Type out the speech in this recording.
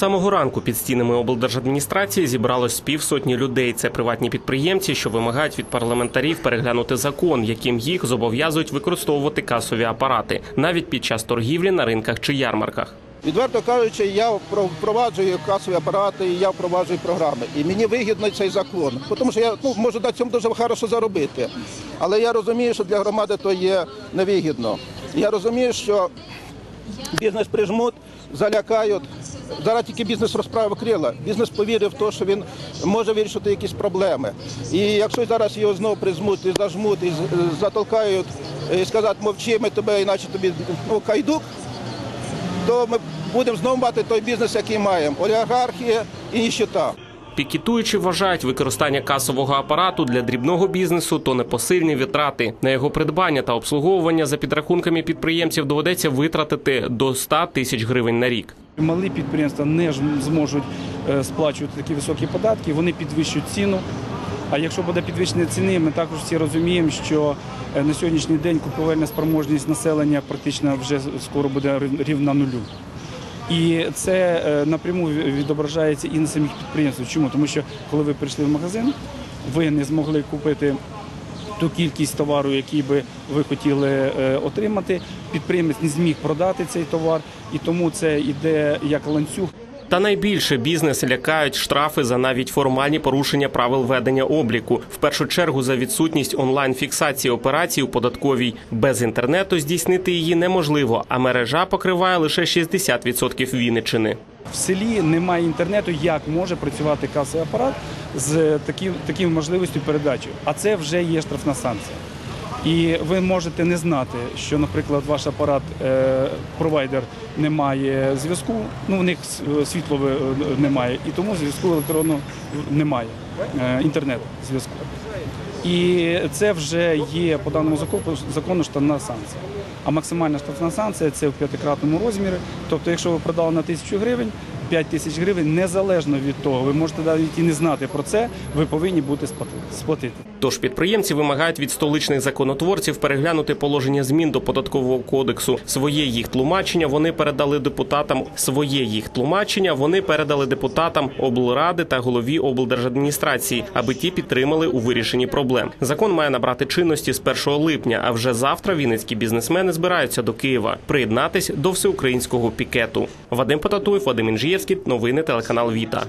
самого ранку під стінами облдержадміністрації зібралось з півсотні людей. Це приватні підприємці, що вимагають від парламентарів переглянути закон, яким їх зобов'язують використовувати касові апарати навіть під час торгівлі на ринках чи ярмарках. Відверто кажучи, я впроваджую касові апарати, і я впроваджую програми. І мені вигідно цей закон, тому що я ну, можу на цьому дуже хорошо заробити. Але я розумію, що для громади то є невигідно. Я розумію, що бізнес прижмуть, залякають. Зараз тільки бізнес розправив крила. Бізнес повірив в те, що він може вирішити якісь проблеми. І якщо зараз його знову призмуть, і зажмуть, і затолкають, і сказати, мовчи, ми тебе, іначе тобі ну, кайдук, то ми будемо знову мати той бізнес, який маємо. Олігархія і ніщета. Пікетуючі вважають використання касового апарату для дрібного бізнесу то непосильні витрати. На його придбання та обслуговування за підрахунками підприємців доведеться витратити до 100 тисяч гривень на рік. Малі підприємства не зможуть е, сплачувати такі високі податки, вони підвищують ціну. А якщо буде підвищення ціни, ми також всі розуміємо, що е, на сьогоднішній день купівельна спроможність населення практично вже скоро буде рівна нулю. І це е, напряму відображається і на самих підприємствах. Чому? Тому що коли ви прийшли в магазин, ви не змогли купити ту кількість товару, який би ви хотіли е, отримати. Підприємець не зміг продати цей товар, і тому це йде як ланцюг. Та найбільше бізнес лякають штрафи за навіть формальні порушення правил ведення обліку. В першу чергу за відсутність онлайн-фіксації операцій у податковій. Без інтернету здійснити її неможливо, а мережа покриває лише 60% Вінниччини. В селі немає інтернету, як може працювати касовий апарат з таким, таким можливістю передачі. А це вже є штрафна санкція. І ви можете не знати, що, наприклад, ваш апарат, е, провайдер не має зв'язку, ну в них світло немає, і тому зв'язку електронного немає, е, інтернет зв'язку. І це вже є по даному закону, штрафна санкція. А максимальна штрафна санкція це в п'ятикратному розмірі. Тобто, якщо ви продали на тисячу гривень, 5 тисяч гривень, незалежно від того, ви можете навіть і не знати про це, ви повинні бути сплатити. Тож підприємці вимагають від столичних законотворців переглянути положення змін до податкового кодексу. Своє їх тлумачення вони передали депутатам. Своє їх тлумачення вони передали депутатам облради та голові облдержадміністрації, аби ті підтримали у вирішенні проблем. Закон має набрати чинності з 1 липня. А вже завтра вінницькі бізнесмени збираються до Києва приєднатись до всеукраїнського пікету. Вадим Потатуєв, Вадим Інжієвський. Новини телеканал Віта.